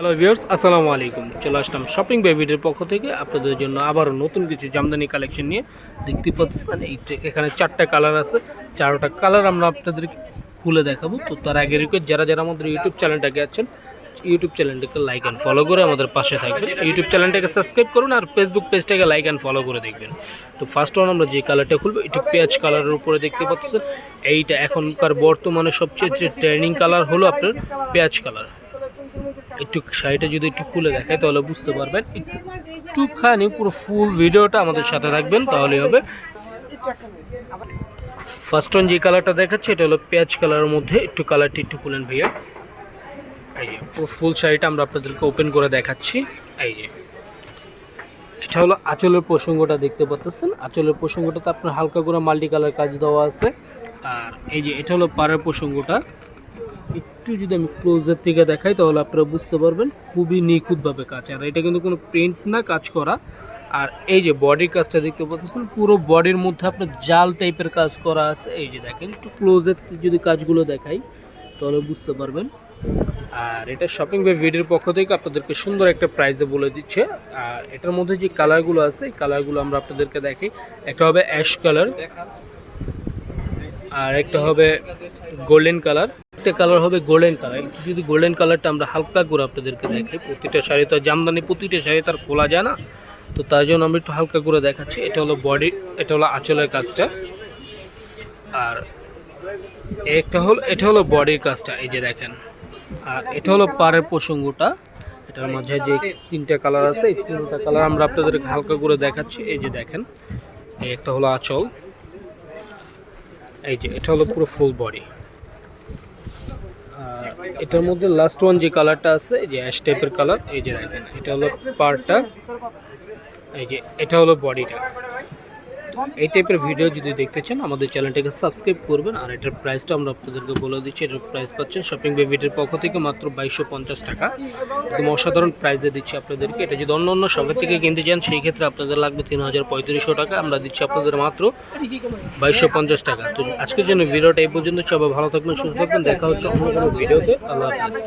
Hello viewers আসসালামু আলাইকুম। চলে আসলাম শপিং বেবিদের পক্ষ থেকে। আপনাদের জন্য আবারও নতুন কিছু জামদানি কালেকশন নিয়ে দেখতে পাচ্ছেন। এই এখানে চারটা কালার আছে। চারটা কালার আমরা আপনাদের খুলে দেখাবো। তো তার আগে রিকোয়েস্ট যারা যারা আমাদের ইউটিউব চ্যানেলটাকে আছেন ইউটিউব চ্যানেলটাকে লাইক অ্যান্ড ফলো করে আমাদের পাশে থাকবেন। ইউটিউব চ্যানেলটাকে সাবস্ক্রাইব করুন আর ফেসবুক পেজটাকে লাইক অ্যান্ড ফলো করে দেখবেন। তো ফার্স্ট ওয়ান আমরা যে কালারটা খুলবো একটু পেঁয়াজ কালারের উপরে দেখতে পাচ্ছেন। এইটা এখনকার বর্তমানে সবচেয়ে যে ট্রেন্ডিং কালার হলো আপনার পেঁয়াজ কালার একটু শাড়িটা যদি একটু খুলে দেখায় তাহলে বুঝতে পারবেন। একটুখানি পুরো ফুল ভিডিওটা আমাদের সাথে রাখবেন তাহলেই হবে। ফার্স্ট ওয়ান যে কালারটা দেখাচ্ছে, এটা হলো পেঁয়াজ কালারের মধ্যে। একটু কালারটি একটু খুলেন ভাইয়া। এই যে, পুরো ফুল শাড়িটা আমরা আপনাদেরকে ওপেন করে দেখাচ্ছি। এই যে, এটা হলো আঁচলের প্রসঙ্গটা দেখতে পাচ্ছেন আঁচলের প্রসঙ্গটাতে আপনার হালকা করে মাল্টি কালার কাজ দেওয়া আছে। আর এই যে, এটা হলো পাড়ের প্রসঙ্গটা। একটু যদি আমি ক্লোজের থেকে দেখাই, তাহলে আপনারা বুঝতে পারবেন খুবই নিখুঁতভাবে কাজ। আর এটা কিন্তু কোনো প্রিন্ট না, কাজ করা। আর এই যে বডির কাজটা দেখতে পাচ্ছেন, পুরো বডির মধ্যে আপনার জাল টাইপের কাজ করা আছে। এই যে দেখেন, একটু ক্লোজের যদি কাজগুলো দেখাই, তাহলে বুঝতে পারবেন। আর এটা শপিং বাই ভিডিওর পক্ষ থেকে আপনাদেরকে সুন্দর একটা প্রাইজে বলে দিচ্ছে। আর এটার মধ্যে যে কালারগুলো আছে, এই কালারগুলো আমরা আপনাদেরকে দেখি একটা হবে অ্যাশ কালার আর একটা হবে গোল্ডেন কালার একটা কালার হবে গোল্ডেন কালার যদি গোল্ডেন কালারটা আমরা হালকা করে আপনাদেরকে দেখাই, প্রতিটা শাড়ি তো জামদানি প্রতিটা শাড়ি তার খোলা যায় না। তো তার জন্য আমরা একটু হালকা করে দেখাচ্ছি। এটা হলো বডি এটা হলো আঁচলের কাজটা। আর একটা হলো, এটা হলো বডির কাজটা, এই যে দেখেন। আর এটা হলো পাড়ের প্রসঙ্গটা। এটার মাঝে যে তিনটা কালার আছে, এই তিনটা কালার আমরা আপনাদেরকে হালকা করে দেখাচ্ছি। এই যে দেখেন, এই একটা হলো আঁচল। এই যে, এটা হলো পুরো ফুল বডি এটার মধ্যে লাস্ট ওয়ান যে কালারটা আছে, এই যে অ্যাশ টাইপের কালার এই যে দেখেন, এটা হলো পার্টটা এই যে, এটা হলো বডিটা এই টাইপের ভিডিও যদি দেখতে চান, আমাদের চ্যানেলটাকে সাবস্ক্রাইব করবেন। আর এটার প্রাইসটা আমরা আপনাদেরকে বলে দিচ্ছি, এটার প্রাইস পাচ্ছেন শপিং বেবিটির পক্ষ থেকে মাত্র বাইশশো পঞ্চাশ টাকা। একদম অসাধারণ প্রাইসে দিচ্ছি আপনাদেরকে। এটা যদি অন্য অন্য শপের থেকে কিনতে চান, সেই ক্ষেত্রে আপনাদের লাগবে তিন হাজার পঁয়ত্রিশশো টাকা। আমরা দিচ্ছি আপনাদের মাত্র বাইশশো পঞ্চাশ টাকা। তো আজকের জন্য ভিডিওটা এই পর্যন্ত। সবাই ভালো থাকবেন, সুস্থ থাকবেন। দেখা হচ্ছে অন্য কোনো ভিডিওতে আল্লাহ হাফিজ।